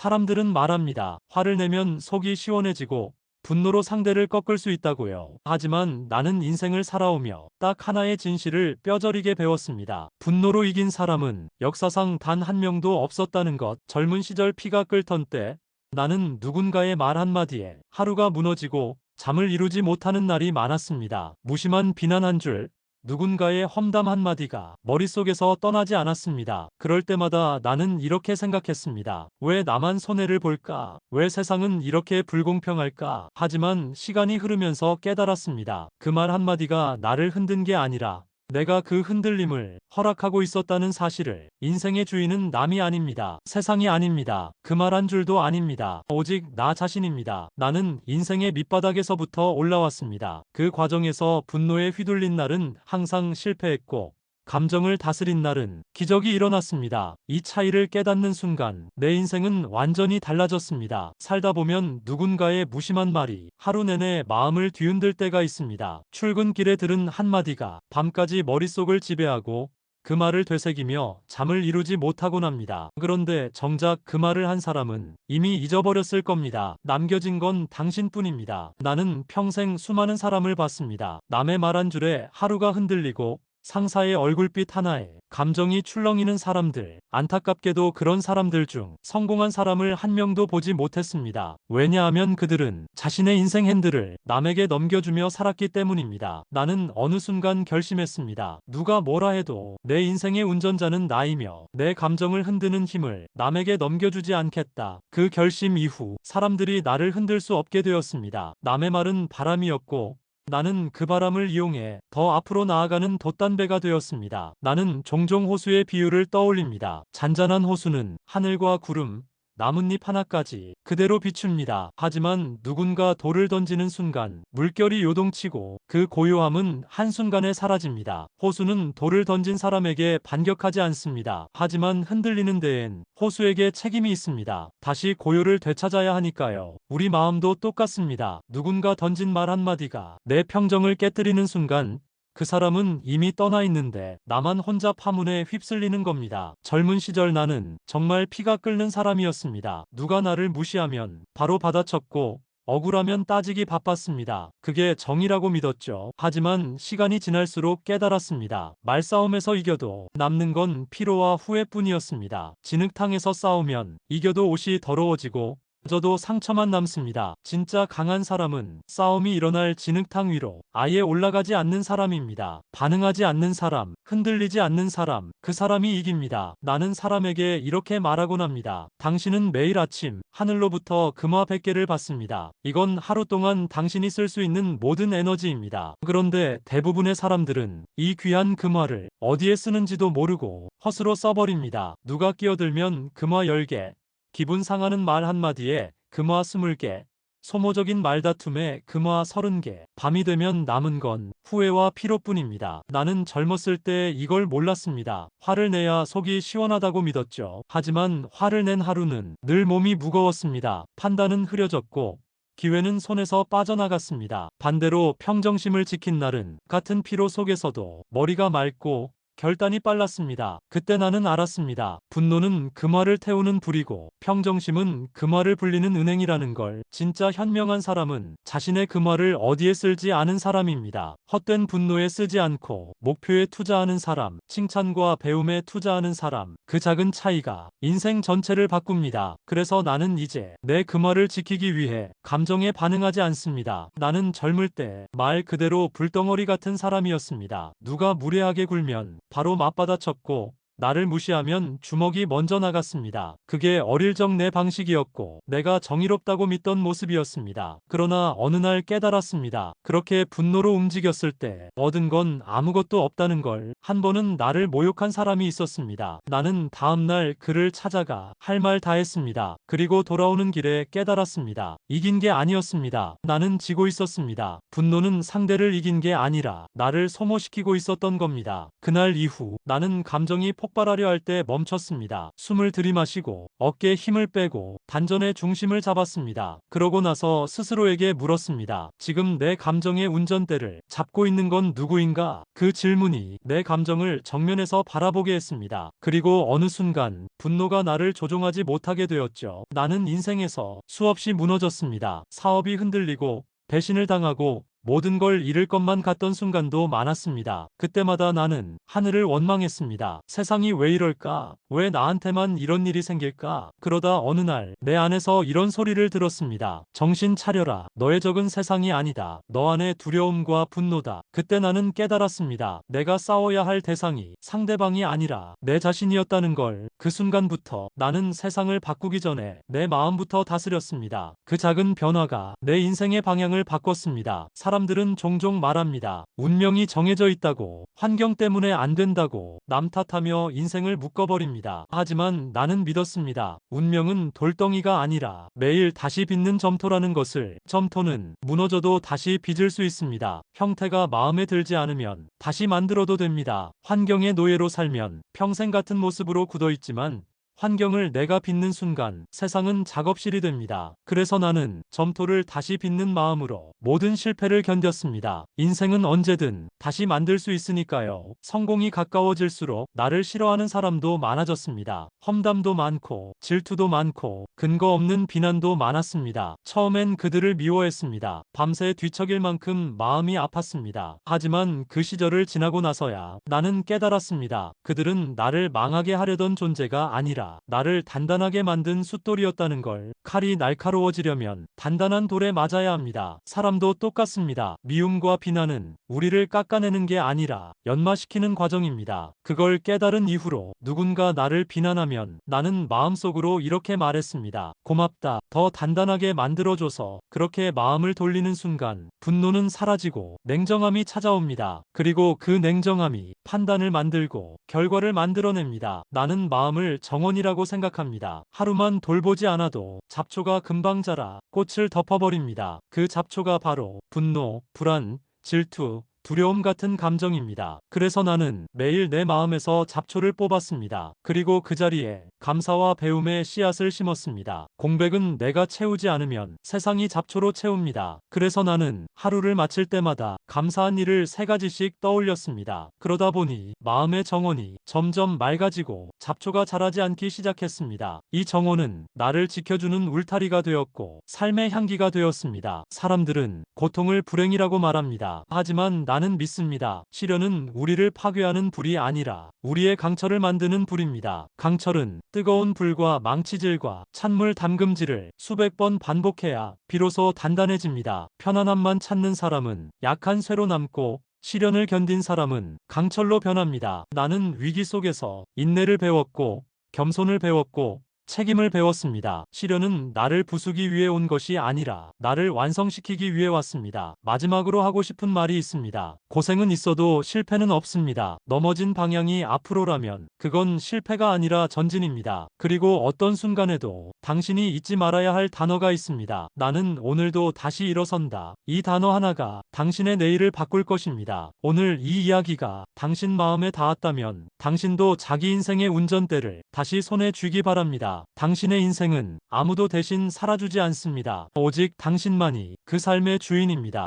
사람들은 말합니다. 화를 내면 속이 시원해지고 분노로 상대를 꺾을 수 있다고요. 하지만 나는 인생을 살아오며 딱 하나의 진실을 뼈저리게 배웠습니다. 분노로 이긴 사람은 역사상 단 한 명도 없었다는 것. 젊은 시절 피가 끓던 때 나는 누군가의 말 한마디에 하루가 무너지고 잠을 이루지 못하는 날이 많았습니다. 무심한 비난 한 줄, 누군가의 험담 한마디가 머릿속에서 떠나지 않았습니다. 그럴 때마다 나는 이렇게 생각했습니다. 왜 나만 손해를 볼까? 왜 세상은 이렇게 불공평할까? 하지만 시간이 흐르면서 깨달았습니다. 그 말 한마디가 나를 흔든 게 아니라 내가 그 흔들림을 허락하고 있었다는 사실을 인생의 주인은 남이 아닙니다. 세상이 아닙니다. 그 말 한 줄도 아닙니다. 오직 나 자신입니다. 나는 인생의 밑바닥에서부터 올라왔습니다. 그 과정에서 분노에 휘둘린 날은 항상 실패했고 감정을 다스린 날은 기적이 일어났습니다. 이 차이를 깨닫는 순간 내 인생은 완전히 달라졌습니다. 살다 보면 누군가의 무심한 말이 하루 내내 마음을 뒤흔들 때가 있습니다. 출근길에 들은 한마디가 밤까지 머릿속을 지배하고 그 말을 되새기며 잠을 이루지 못하곤 합니다. 그런데 정작 그 말을 한 사람은 이미 잊어버렸을 겁니다. 남겨진 건 당신뿐입니다. 나는 평생 수많은 사람을 봤습니다. 남의 말 한 줄에 하루가 흔들리고 상사의 얼굴빛 하나에 감정이 출렁이는 사람들, 안타깝게도 그런 사람들 중 성공한 사람을 한 명도 보지 못했습니다. 왜냐하면 그들은 자신의 인생 핸들을 남에게 넘겨주며 살았기 때문입니다. 나는 어느 순간 결심했습니다. 누가 뭐라 해도 내 인생의 운전자는 나이며 내 감정을 흔드는 힘을 남에게 넘겨주지 않겠다. 그 결심 이후 사람들이 나를 흔들 수 없게 되었습니다. 남의 말은 바람이었고 나는 그 바람을 이용해 더 앞으로 나아가는 돛단배가 되었습니다. 나는 종종 호수의 비유를 떠올립니다. 잔잔한 호수는 하늘과 구름, 나뭇잎 하나까지 그대로 비춥니다. 하지만 누군가 돌을 던지는 순간 물결이 요동치고 그 고요함은 한순간에 사라집니다. 호수는 돌을 던진 사람에게 반격하지 않습니다. 하지만 흔들리는 데엔 호수에게 책임이 있습니다. 다시 고요를 되찾아야 하니까요. 우리 마음도 똑같습니다. 누군가 던진 말 한마디가 내 평정을 깨뜨리는 순간 그 사람은 이미 떠나 있는데 나만 혼자 파문에 휩쓸리는 겁니다. 젊은 시절 나는 정말 피가 끓는 사람이었습니다. 누가 나를 무시하면 바로 받아쳤고 억울하면 따지기 바빴습니다. 그게 정이라고 믿었죠. 하지만 시간이 지날수록 깨달았습니다. 말싸움에서 이겨도 남는 건 피로와 후회뿐이었습니다. 진흙탕에서 싸우면 이겨도 옷이 더러워지고 저도 상처만 남습니다. 진짜 강한 사람은 싸움이 일어날 진흙탕 위로 아예 올라가지 않는 사람입니다. 반응하지 않는 사람, 흔들리지 않는 사람, 그 사람이 이깁니다. 나는 사람에게 이렇게 말하곤 합니다. 당신은 매일 아침 하늘로부터 금화 100개를 받습니다. 이건 하루 동안 당신이 쓸 수 있는 모든 에너지입니다. 그런데 대부분의 사람들은 이 귀한 금화를 어디에 쓰는지도 모르고 헛으로 써버립니다. 누가 끼어들면 금화 10개, 기분 상하는 말 한마디에 금화 20개, 소모적인 말다툼에 금화 30개, 밤이 되면 남은 건 후회와 피로뿐입니다. 나는 젊었을 때 이걸 몰랐습니다. 화를 내야 속이 시원하다고 믿었죠. 하지만 화를 낸 하루는 늘 몸이 무거웠습니다. 판단은 흐려졌고 기회는 손에서 빠져나갔습니다. 반대로 평정심을 지킨 날은 같은 피로 속에서도 머리가 맑고 결단이 빨랐습니다. 그때 나는 알았습니다. 분노는 금화를 태우는 불이고 평정심은 금화를 불리는 은행이라는 걸. 진짜 현명한 사람은 자신의 금화를 어디에 쓸지 아는 사람입니다. 헛된 분노에 쓰지 않고 목표에 투자하는 사람, 칭찬과 배움에 투자하는 사람. 그 작은 차이가 인생 전체를 바꿉니다. 그래서 나는 이제 내 금화를 지키기 위해 감정에 반응하지 않습니다. 나는 젊을 때 말 그대로 불덩어리 같은 사람이었습니다. 누가 무례하게 굴면 바로 맞받아쳤고 나를 무시하면 주먹이 먼저 나갔습니다. 그게 어릴 적 내 방식이었고 내가 정의롭다고 믿던 모습이었습니다. 그러나 어느 날 깨달았습니다. 그렇게 분노로 움직였을 때 얻은 건 아무것도 없다는 걸. 한 번은 나를 모욕한 사람이 있었습니다. 나는 다음날 그를 찾아가 할 말 다 했습니다. 그리고 돌아오는 길에 깨달았습니다. 이긴 게 아니었습니다. 나는 지고 있었습니다. 분노는 상대를 이긴 게 아니라 나를 소모시키고 있었던 겁니다. 그날 이후 나는 감정이 폭 발하려 할 때 멈췄습니다. 숨을 들이마시고 어깨에 힘을 빼고 단전의 중심을 잡았습니다. 그러고 나서 스스로에게 물었습니다. 지금 내 감정의 운전대를 잡고 있는 건 누구인가? 그 질문이 내 감정을 정면에서 바라보게 했습니다. 그리고 어느 순간 분노가 나를 조종하지 못하게 되었죠. 나는 인생에서 수없이 무너졌습니다. 사업이 흔들리고 배신을 당하고 모든 걸 잃을 것만 같던 순간도 많았습니다. 그때마다 나는 하늘을 원망했습니다. 세상이 왜 이럴까? 왜 나한테만 이런 일이 생길까? 그러다 어느 날 내 안에서 이런 소리를 들었습니다. 정신 차려라. 너의 적은 세상이 아니다. 너 안에 두려움과 분노다. 그때 나는 깨달았습니다. 내가 싸워야 할 대상이 상대방이 아니라 내 자신이었다는 걸. 그 순간부터 나는 세상을 바꾸기 전에 내 마음부터 다스렸습니다. 그 작은 변화가 내 인생의 방향을 바꿨습니다. 사람 들은 종종 말합니다. 운명이 정해져 있다고, 환경 때문에 안 된다고, 남 탓하며 인생을 묶어버립니다. 하지만 나는 믿었습니다. 운명은 돌덩이가 아니라 매일 다시 빚는 점토라는 것을, 점토는 무너져도 다시 빚을 수 있습니다. 형태가 마음에 들지 않으면 다시 만들어도 됩니다. 환경의 노예로 살면 평생 같은 모습으로 굳어있지만 환경을 내가 빚는 순간 세상은 작업실이 됩니다. 그래서 나는 점토를 다시 빚는 마음으로 모든 실패를 견뎠습니다. 인생은 언제든 다시 만들 수 있으니까요. 성공이 가까워질수록 나를 싫어하는 사람도 많아졌습니다. 험담도 많고 질투도 많고 근거 없는 비난도 많았습니다. 처음엔 그들을 미워했습니다. 밤새 뒤척일 만큼 마음이 아팠습니다. 하지만 그 시절을 지나고 나서야 나는 깨달았습니다. 그들은 나를 망하게 하려던 존재가 아니라 나를 단단하게 만든 숫돌이었다는 걸. 칼이 날카로워지려면 단단한 돌에 맞아야 합니다. 사람도 똑같습니다. 미움과 비난은 우리를 깎아내는 게 아니라 연마시키는 과정입니다. 그걸 깨달은 이후로 누군가 나를 비난하면 나는 마음속으로 이렇게 말했습니다. 고맙다. 더 단단하게 만들어줘서 그렇게 마음을 돌리는 순간 분노는 사라지고 냉정함이 찾아옵니다. 그리고 그 냉정함이 판단을 만들고 결과를 만들어냅니다. 나는 마음을 정원 이라고 생각합니다. 하루만 돌보지 않아도 잡초가 금방 자라 꽃을 덮어버립니다. 그 잡초가 바로 분노, 불안, 질투, 두려움 같은 감정입니다. 그래서 나는 매일 내 마음에서 잡초를 뽑았습니다. 그리고 그 자리에 감사와 배움의 씨앗을 심었습니다. 공백은 내가 채우지 않으면 세상이 잡초로 채웁니다. 그래서 나는 하루를 마칠 때마다 감사한 일을 세 가지씩 떠올렸습니다. 그러다 보니 마음의 정원이 점점 맑아지고 잡초가 자라지 않기 시작했습니다. 이 정원은 나를 지켜주는 울타리가 되었고 삶의 향기가 되었습니다. 사람들은 고통을 불행이라고 말합니다. 하지만 나는 믿습니다. 시련은 우리를 파괴하는 불이 아니라 우리의 강철을 만드는 불입니다. 강철은 뜨거운 불과 망치질과 찬물 담금질을 수백 번 반복해야 비로소 단단해집니다. 편안함만 찾는 사람은 약한 쇠로 남고 시련을 견딘 사람은 강철로 변합니다. 나는 위기 속에서 인내를 배웠고 겸손을 배웠고 책임을 배웠습니다. 시련은 나를 부수기 위해 온 것이 아니라 나를 완성시키기 위해 왔습니다. 마지막으로 하고 싶은 말이 있습니다. 고생은 있어도 실패는 없습니다. 넘어진 방향이 앞으로라면 그건 실패가 아니라 전진입니다. 그리고 어떤 순간에도 당신이 잊지 말아야 할 단어가 있습니다. 나는 오늘도 다시 일어선다. 이 단어 하나가 당신의 내일을 바꿀 것입니다. 오늘 이 이야기가 당신 마음에 닿았다면 당신도 자기 인생의 운전대를 다시 손에 쥐기 바랍 당신의 인생은 아무도 대신 살아주지 않습니다. 오직 당신만이 그 삶의 주인입니다.